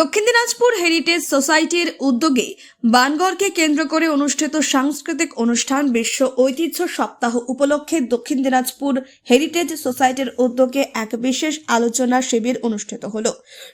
দক্ষিণ দিনাজপুর হেরিটেজ সোসাইটির উদ্যোগে বানগড়কে কেন্দ্র করে অনুষ্ঠিত সাংস্কৃতিক অনুষ্ঠান বিশ্ব ঐতিহ্য সপ্তাহ উপলক্ষে দক্ষিণ দিনাজপুর হেরিটেজ সোসাইটির উদ্যোগে এক বিশেষ আলোচনা শিবির অনুষ্ঠিত হল।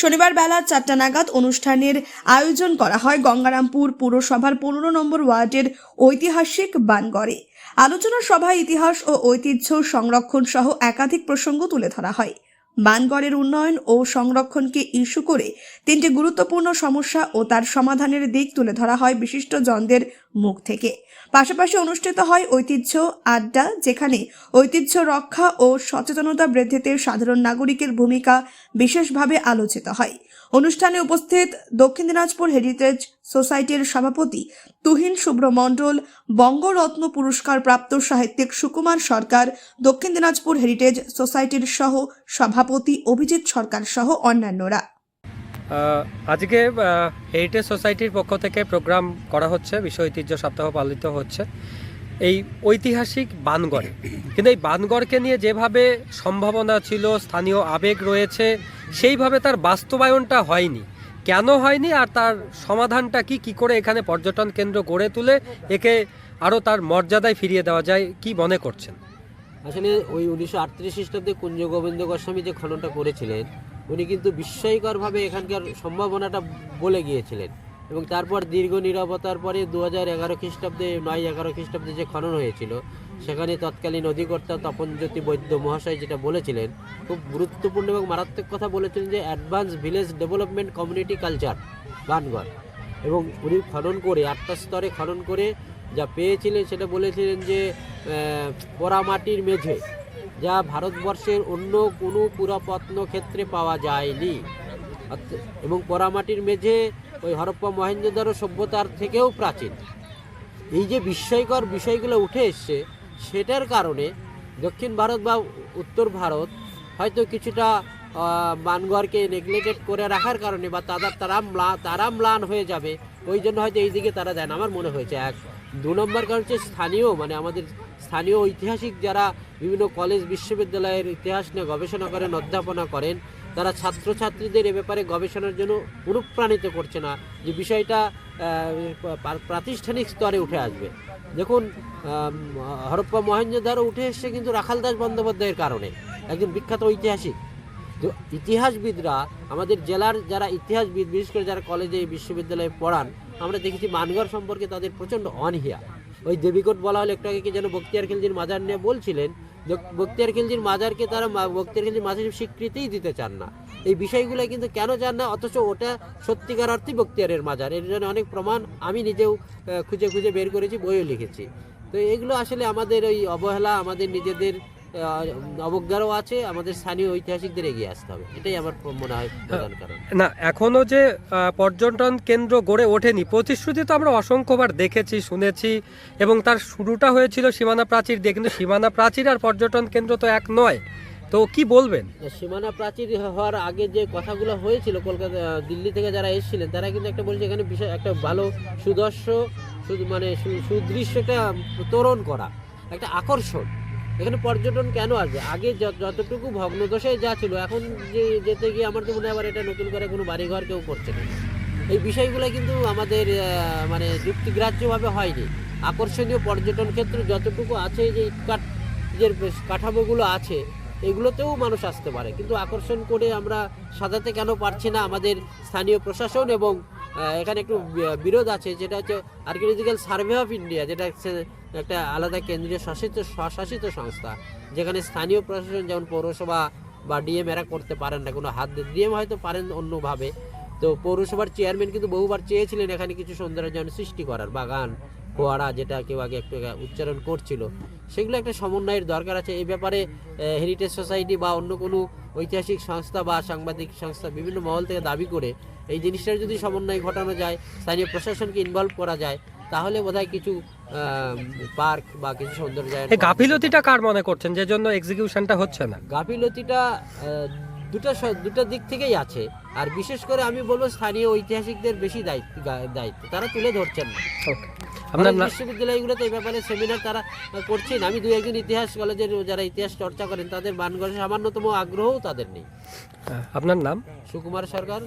শনিবার বেলা চারটা নাগাদ অনুষ্ঠানের আয়োজন করা হয় গঙ্গারামপুর পুরসভার পনেরো নম্বর ওয়ার্ডের ঐতিহাসিক বানগড়ে। আলোচনা সভায় ইতিহাস ও ঐতিহ্য সংরক্ষণ সহ একাধিক প্রসঙ্গ তুলে ধরা হয়। বানগড়ের উন্নয়ন ও সংরক্ষণকে ইস্যু করে তিনটি গুরুত্বপূর্ণ সমস্যা ও তার সমাধানের দিক তুলে ধরা হয় বিশিষ্ট জনদের মুখ থেকে। পাশাপাশি অনুষ্ঠিত হয় ঐতিহ্য আড্ডা, যেখানে ঐতিহ্য রক্ষা ও সচেতনতা বৃদ্ধিতে সাধারণ নাগরিকের ভূমিকা বিশেষভাবে আলোচিত হয়। অনুষ্ঠানে উপস্থিত দক্ষিণ দিনাজপুর হেরিটেজ সোসাইটির সভাপতি তুহিন শুভ্র মণ্ডল, বঙ্গরত্ন পুরস্কার প্রাপ্ত সাহিত্যিক সুকুমার সরকার, দক্ষিণ দিনাজপুর হেরিটেজ সোসাইটির সহ সভাপতি অভিজিৎ সরকার সহ অন্যান্যরা। আজকে হেরিটেজ সোসাইটির পক্ষ থেকে প্রোগ্রাম করা হচ্ছে বিশ্ব ঐতিহ্য সপ্তাহ পালিত হচ্ছে। এই ঐতিহাসিক বানগড়। কিন্তু এই বানগড়কে নিয়ে যেভাবে সম্ভাবনা ছিল, স্থানীয় আবেগ রয়েছে, সেইভাবে তার বাস্তবায়নটা হয়নি। কেন হয়নি আর তার সমাধানটা কি কি করে এখানে পর্যটন কেন্দ্র গড়ে তুলে একে আরও তার মর্যাদায় ফিরিয়ে দেওয়া যায়, কি মনে করছেন? আসলে ওই উনিশশো আটত্রিশ খ্রিস্টাব্দে কুঞ্জ গোবিন্দ গোস্বামী যে খননটা করেছিলেন, উনি কিন্তু বিস্ময়করভাবে এখানকার সম্ভাবনাটা বলে গিয়েছিলেন। এবং তারপর দীর্ঘ নিরবতার পরে দু হাজার এগারো খ্রিস্টাব্দে, নয় এগারো খ্রিস্টাব্দে যে খনন হয়েছিল, সেখানে তৎকালীন অধিকর্তা তপনজ্যোতি বৈদ্য মহাশয় যেটা বলেছিলেন, খুব গুরুত্বপূর্ণ এবং মারাত্মক কথা বলেছিলেন যে advance village development community culture, Bangarh. এবং উনি খনন করে, আটটা স্তরে খনন করে যা পেয়েছিলেন সেটা বলেছিলেন যে পোড়ামাটির মেঝে, যা ভারতবর্ষের অন্য কোনো পুরাপ্রত্ন ক্ষেত্রে পাওয়া যায়নি। এবং পোড়ামাটির মেঝে ওই হরপ্পা মহেঞ্জোদারো সভ্যতার থেকেও প্রাচীন। এই যে বিস্ময়কর বিষয়গুলো উঠে এসছে, সেটার কারণে দক্ষিণ ভারত বা উত্তর ভারত হয়তো কিছুটা মানগড়কে নেগলেক্টেড করে রাখার কারণে বা তারা তারা ম্লা, তারা ম্লান হয়ে যাবে, ওই জন্য হয়তো এই দিকে তারা যায় না আমার মনে হয়েছে, এক, দু নম্বর কারণ হচ্ছে স্থানীয় মানে আমাদের স্থানীয় ঐতিহাসিক যারা বিভিন্ন কলেজ বিশ্ববিদ্যালয়ের ইতিহাস নিয়ে গবেষণা করেন, অধ্যাপনা করেন তারা ছাত্রছাত্রীদের এ ব্যাপারে গবেষণার জন্য অনুপ্রাণিত করছে না যে বিষয়টা প্রাতিষ্ঠানিক স্তরে উঠে আসবে। দেখুন হরপ্পা মহেঞ্জোদারো উঠে এসছে কিন্তু রাখালদাস বন্দ্যোপাধ্যায়ের কারণে, একজন বিখ্যাত ঐতিহাসিক। তো ইতিহাসবিদরা, আমাদের জেলার যারা ইতিহাসবিদ, বিশেষ করে যারা কলেজে, বিশ্ববিদ্যালয়ে পড়ান, আমরা দেখেছি মানগড় সম্পর্কে তাদের প্রচণ্ড অনহিয়া ওই দেবীকোট বলা হলে একটু আগে কি যেন বক্তিয়ার খিলজির মাজার নিয়ে বলছিলেন বক্তিয়ার খিলজির মাজারকে তারা বক্তিয়ার খিলজির মাজার স্বীকৃতিই দিতে চান না। এই বিষয়গুলো কিন্তু কেন চান না? অথচ ওটা সত্যিকার অর্থে বক্তিয়ারের মাজার। এর জন্য অনেক প্রমাণ আমি নিজেও খুঁজে খুঁজে বের করেছি, বইও লিখেছি। তো এগুলো আসলে আমাদের ওই অবহেলা, আমাদের নিজেদের অবজ্ঞারও আছে আমাদের স্থানীয় ঐতিহাসিকদের এগিয়ে আসতে হবে। এটাই আমার মনে হয় প্রধান কারণ। না এখনও যে পর্যটন কেন্দ্র গড়ে ওঠেনি প্রতিশ্রুতি তো আমরা অসংখ্যবার দেখেছি শুনেছি এবং তার শুরুটা হয়েছিল সীমানা প্রাচীর দিয়ে কিন্তু সীমানা প্রাচীর আর পর্যটন কেন্দ্র তো এক নয়। তো কি বলবেন? সীমানা প্রাচীর হওয়ার আগে যে কথাগুলো হয়েছিল কলকাতা দিল্লি থেকে যারা এসেছিলেন তারা কিন্তু একটা বলছে এখানে বিষয় একটা ভালো সুদর্শ মানে সু- সুদৃশ্য একটা তোরণ করা একটা আকর্ষণ। এখানে পর্যটন কেন আসবে? আগে যত- যতটুকু ভগ্নদশায় যা ছিল, এখন যে, যেতে গিয়ে আমার তো মনে হয় আবার এটা নতুন করে কোনো বাড়িঘর কেউ করছে না। এই বিষয়গুলো কিন্তু আমাদের মানে যুক্তিগ্রাহ্যভাবে হয়নি। আকর্ষণীয় পর্যটন ক্ষেত্র যতটুকু আছে, যে ইটকাট যে কাঠামোগুলো আছে, এগুলোতেও মানুষ আসতে পারে। কিন্তু আকর্ষণ করে আমরা সাজাতে কেন পারছি না আমাদের স্থানীয় প্রশাসন এবং এখানে একটু বিরোধ আছে, যেটা হচ্ছে আর্কিওলজিক্যাল সার্ভে অফ ইন্ডিয়া যেটা একটা আলাদা কেন্দ্রীয় শাসিত স্বশাসিত সংস্থা, যেখানে স্থানীয় প্রশাসন যেমন পৌরসভা বা ডিএম এরা করতে পারেন না, কোনো হাত ডিএম হয়তো পারেন অন্যভাবে। তো পৌরসভার চেয়ারম্যান কিন্তু বহুবার চেয়েছিলেন এখানে কিছু সৌন্দর্যায়ন সৃষ্টি করার, বাগান ফোয়ারা যেটা কেউ আগে একটু উচ্চারণ করছিল। সেগুলো একটা সমন্বয়ের দরকার আছে। এই ব্যাপারে হেরিটেজ সোসাইটি বা অন্য কোনো ঐতিহাসিক সংস্থা বা সাংবাদিক সংস্থা বিভিন্ন মহল থেকে দাবি করে এই জিনিসটার যদি সমন্বয় ঘটানো যায়, স্থানীয় প্রশাসনকে ইনভলভ করা যায় তাহলে বোধহয় কিছু পার্ক বা কিছু সৌন্দর্যায়ন এই গাফিলতিটা কার মনে করছেন? যে জন্য এক্সিকিউশনটা হচ্ছে না? গাফিলতিটা দুটা দুটা দিক থেকেই আছে। আর বিশেষ করে আমি বলব স্থানীয় ঐতিহাসিকদের বেশি দায়িত্ব দায়িত্ব। তারা তুলে ধরছেন না। আপনার বিশ্ববিদ্যালয়গুলোতে এই ব্যাপারে সেমিনার তারা করছেন। আমি দু একজন ইতিহাস কলেজের যারা ইতিহাস চর্চা করেন তাদের বানগড়ে সামান্যতম আগ্রহও তাদের নেই। আপনার নাম? সুকুমার সরকার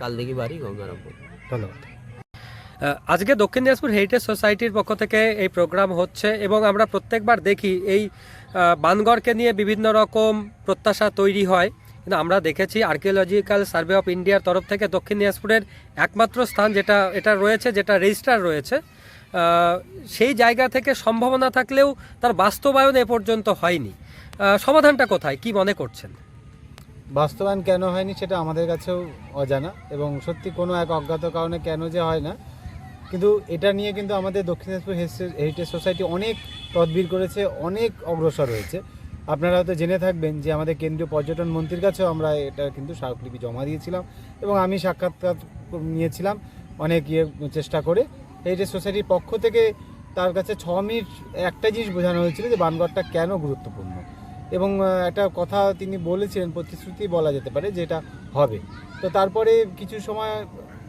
কালদিঘি বাড়ি গঙ্গারামপুর। ধন্যবাদ। আজকে দক্ষিণ দিনাজপুর হেরিটেজ সোসাইটির পক্ষ থেকে এই প্রোগ্রাম হচ্ছে এবং আমরা প্রত্যেকবার দেখি এই বানগড়কে নিয়ে বিভিন্ন রকম প্রত্যাশা তৈরি হয়। কিন্তু আমরা দেখেছি আর্কিওলজিক্যাল সার্ভে অফ ইন্ডিয়ার তরফ থেকে দক্ষিণ দিনাজপুরের একমাত্র স্থান যেটা, এটা রয়েছে, যেটা রেজিস্টার রয়েছে সেই জায়গা থেকে সম্ভাবনা থাকলেও তার বাস্তবায়ন এ পর্যন্ত হয়নি। সমাধানটা কোথায়? কি মনে করছেন? বাস্তবায়ন কেন হয়নি সেটা আমাদের কাছেও অজানা এবং সত্যি কোনো এক অজ্ঞাত কারণে কেন যে হয় না কিন্তু এটা নিয়ে কিন্তু আমাদের দক্ষিণ দিনাজপুর হেরিটেজ সোসাইটি অনেক তদবির করেছে, অনেক অগ্রসর হয়েছে। আপনারা হয়তো জেনে থাকবেন যে আমাদের কেন্দ্রীয় পর্যটন মন্ত্রীর কাছেও আমরা এটা কিন্তু স্মারকলিপি জমা দিয়েছিলাম এবং আমি সাক্ষাৎকার নিয়েছিলাম অনেক ইয়ে চেষ্টা করে। হেরিটেজ সোসাইটির পক্ষ থেকে তার কাছে ছ মিনিট একটা জিনিস বোঝানো হয়েছিল যে বানগড়টা কেন গুরুত্বপূর্ণ। এবং একটা কথা তিনি বলেছিলেন, প্রতিশ্রুতি বলা যেতে পারে যে এটা হবে। তো তারপরে কিছু সময়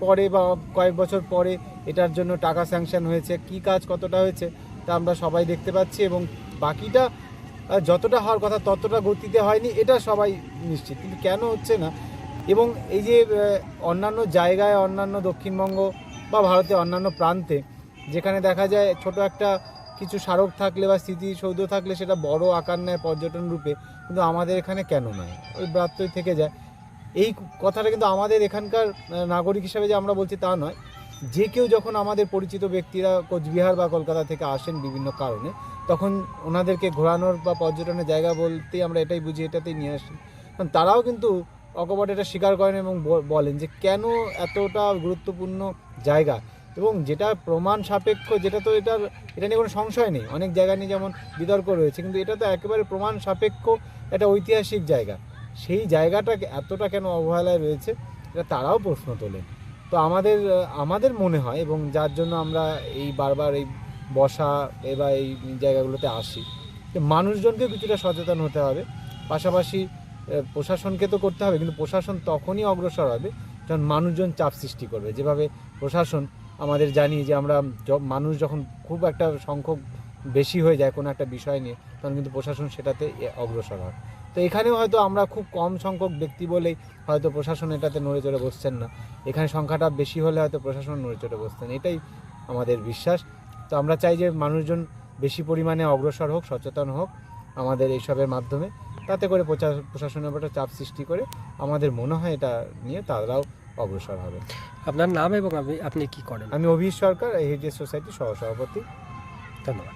পরে বা কয়েক বছর পরে এটার জন্য টাকা স্যাংশন হয়েছে, কি কাজ কতটা হয়েছে তা আমরা সবাই দেখতে পাচ্ছি এবং বাকিটা যতটা হওয়ার কথা ততটা গতিতে হয়নি, এটা সবাই নিশ্চিত। কিন্তু কেন হচ্ছে না? এবং এই যে অন্যান্য জায়গায়, অন্যান্য দক্ষিণবঙ্গ বা ভারতের অন্যান্য প্রান্তে যেখানে দেখা যায় ছোট একটা কিছু স্মারক থাকলে বা স্মৃতিসৌধ থাকলে সেটা বড় আকার নেয় পর্যটন রূপে, কিন্তু আমাদের এখানে কেন নয়? ওই ব্রাত্যই থেকে যায়। এই কথাটা কিন্তু আমাদের এখানকার নাগরিক হিসাবে যে আমরা বলছি তা নয়। যে কেউ যখন আমাদের পরিচিত ব্যক্তিরা কোচবিহার বা কলকাতা থেকে আসেন বিভিন্ন কারণে, তখন ওনাদেরকে ঘোরানোর বা পর্যটনের জায়গা বলতেই আমরা এটাই বুঝি, এটাতেই নিয়ে আসি। তারাও কিন্তু অকপট এটা স্বীকার করেন এবং বলেন যে কেন এতটা গুরুত্বপূর্ণ জায়গা? এবং যেটা প্রমাণ সাপেক্ষ, যেটা তো এটার, এটা নিয়ে কোনো সংশয় নেই। অনেক জায়গা নিয়ে যেমন বিতর্ক রয়েছে, কিন্তু এটা তো একেবারে প্রমাণ সাপেক্ষ একটা ঐতিহাসিক জায়গা। সেই জায়গাটা এতটা কেন অবহেলায় রয়েছে, এটা তারাও প্রশ্ন তোলে। তো আমাদের আমাদের মনে হয় এবং যার জন্য আমরা এই বারবার এই বসা এবার এই জায়গাগুলোতে আসি মানুষজনকে কিছুটা সচেতন হতে হবে। পাশাপাশি প্রশাসনকে তো করতে হবে, কিন্তু প্রশাসন তখনই অগ্রসর হবে যখন মানুষজন চাপ সৃষ্টি করবে। যেভাবে প্রশাসন আমাদের জানি যে আমরা মানুষ যখন খুব একটা সংখ্যক বেশি হয়ে যায় কোনো একটা বিষয় নিয়ে, তখন কিন্তু প্রশাসন সেটাতে অগ্রসর হয়। তো এখানেও হয়তো আমরা খুব কম সংখ্যক ব্যক্তি বলেই হয়তো প্রশাসন এটাতে নড়ে চড়ে বসছেন না। এখানে সংখ্যাটা বেশি হলে হয়তো প্রশাসন নড়ে চড়ে বসতেন এটাই আমাদের বিশ্বাস। তো আমরা চাই যে মানুষজন বেশি পরিমাণে অগ্রসর হোক সচেতন হোক আমাদের এইসবের মাধ্যমে তাতে করে প্রশাসনের উপর একটা চাপ সৃষ্টি করে আমাদের মনে হয় এটা নিয়ে তারাও অগ্রসর হবে। আপনার নাম এবং আপনি আপনি কি করেন? আমি অভিষ সরকার হেরিটেজ সোসাইটির সহসভাপতি। ধন্যবাদ।